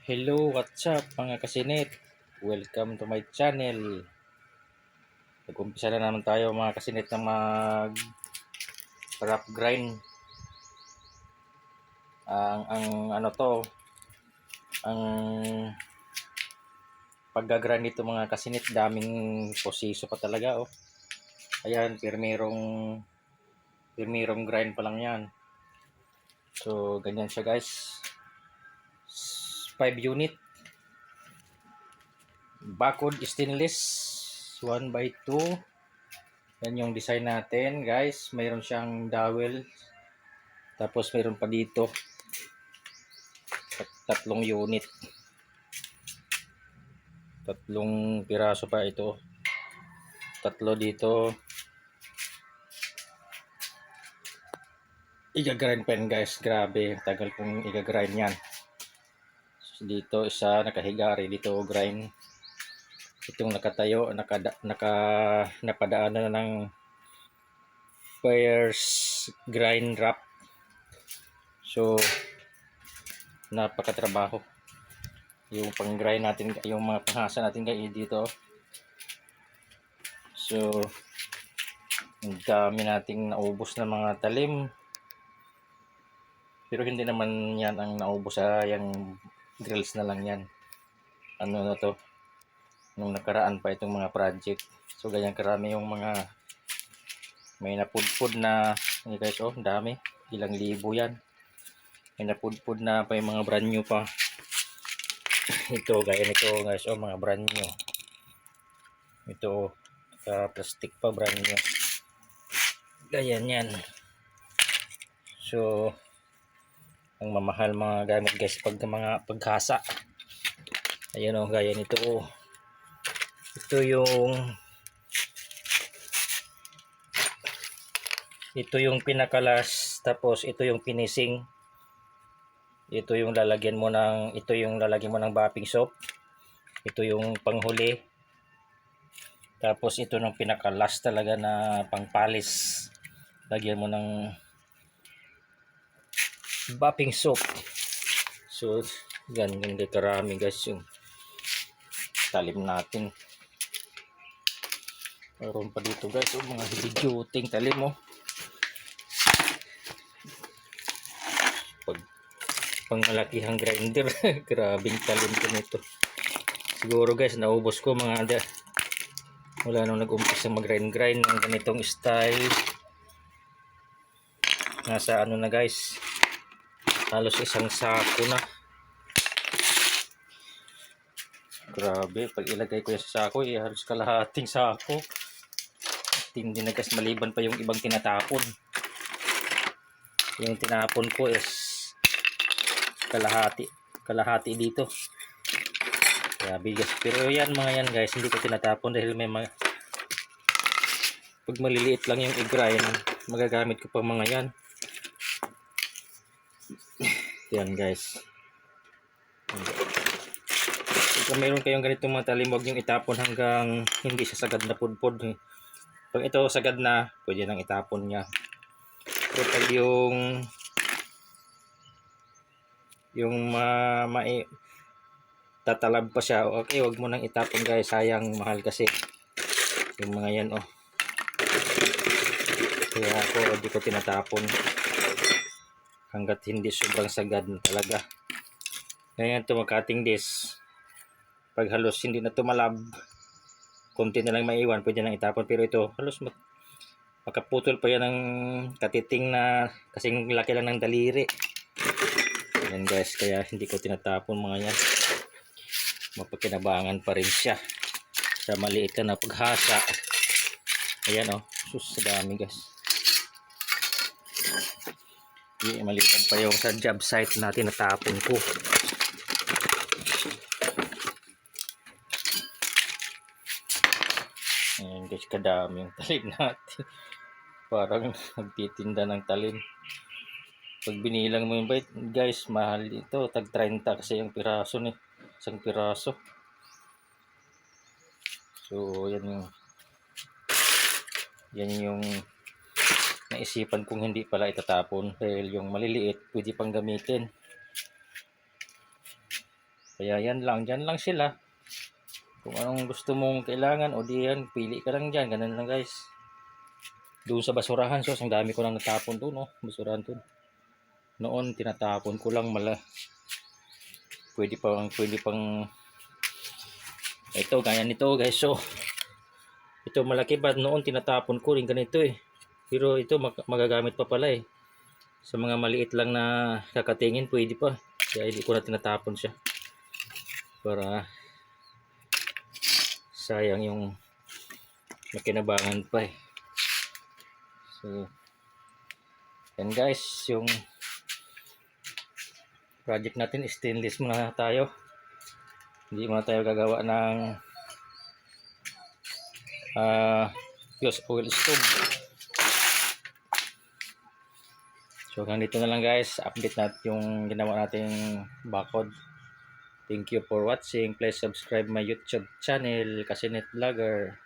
Hello, what's up mga kasinit? Welcome to my channel. Nag-umpisa na naman tayo mga kasinit na mag rough grind. Ang ang ano to, ang pagga-grind mga kasinit, daming posiso pa talaga oh. Ayan, pirmirong pirmirong grind pa lang 'yan. So, ganyan siya guys. 5 unit. Bakod stainless 1 by 2 yan yung design natin guys. Mayroon siyang dowel. Tapos mayroon pa dito tat- tatlong unit. Tatlong piraso pa ito. Tatlo dito. Igagrind pa yan guys. Grabe tagal kong igagrind yan dito isa nakahiga rin dito grind. Itong nakatayo naka naka napadaanan na ng fires grind wrap. So napakatrabaho. Yung pang grind natin yung mga panghasa natin kay dito. So ang dami nating naubos na mga talim. Pero hindi naman yan ang naubos sa yung grills na lang yan. Ano na to? Nung nakaraan pa itong mga project. So ganyan karami yung mga may napudpud na hindi guys oh dami. Ilang libo yan. May napudpud na pa yung mga brand new pa. Ito gaya nito guys oh mga brand new. Ito oh sa plastic pa brand new. Ganyan yan. So ang mamahal mga gamit guys pag mga pagkasa ayan o gaya nito o ito yung ito yung pinakalas tapos ito yung finishing ito yung lalagyan mo ng ito yung lalagyan mo ng bapping soap. Ito yung panghuli. Tapos ito ng pinakalas talaga na pangpalis. Lagyan mo ng bapping soap. So, yan, hindi karami guys yung talim natin. Meron pa dito guys, yung mga duty talim mo. Pag pangalakihang grinder, grabing talim ko nito. Siguro guys, naubos ko mga ada. Wala nung nag-umpisa mag-grind-grind ng ganitong style. Nasa ano na guys, halos isang sako na. Grabe pag ilagay ko yan sa sako eh halos kalahating sako. Tindi na gas maliban pa yung ibang tinatapon. Yung tinapon ko is kalahati kalahati dito. Grabe guys pero yan mga yan guys hindi ko tinatapon dahil may mga pag maliliit lang yung i-grind magagamit ko pa mga yan yan guys. Kung meron kayong ganitong mga talim, huwag niyong itapon hanggang hindi siya sagad na pudpud. eh. Pag ito sagad na, pwede nang itapon niya. Pero pag yung yung ma, mai tatalab pa siya, okay, huwag mo nang itapon guys. Sayang, mahal kasi. Yung mga yan, oh. Kaya ako, hindi ko tinatapon hanggat hindi sobrang sagad na talaga. Ngayon ito makating this. Pag halos hindi na tumalab, konti na lang maiwan, pwede nang itapon. Pero ito, halos mak makaputol pa yan ng katiting na kasing laki lang ng daliri. Yan guys, kaya hindi ko tinatapon mga yan. Mapakinabangan pa rin siya. Sa maliit na paghasa. Ayan oh, sus dami guys. Hindi, maliban pa yung sa job site natin natapon ko. Ayan guys, kadami yung talim natin. Parang nagtitinda ng talim. Pag binilang mo yung bait, guys, mahal ito. Tag 30 kasi yung piraso ni. Isang piraso. So, yan yung yan yung naisipan kong hindi pala itatapon dahil yung maliliit pwede pang gamitin Kaya yan lang, dyan lang sila. Kung anong gusto mong kailangan o di yan, pili ka lang dyan. Ganun lang guys. Doon sa basurahan, so ang dami ko lang natapon doon, no? Basurahan doon. Noon, tinatapon ko lang mala. Pwede pang, pwede pang, ito, gaya nito guys, so, ito malaki pa, noon tinatapon ko rin ganito eh. Pero ito mag- magagamit pa pala eh. Sa mga maliit lang na kakatingin, pwede pa. Kaya hindi ko na tinatapon siya. Para sayang yung makinabangan pa eh. So, yan guys, yung project natin, stainless muna tayo. Hindi muna tayo gagawa ng ah fuse oil stove. So, hanggang dito na lang guys. Update natin yung ginawa nating bakod. Thank you for watching. Please subscribe my YouTube channel, Kasinet Vlogger.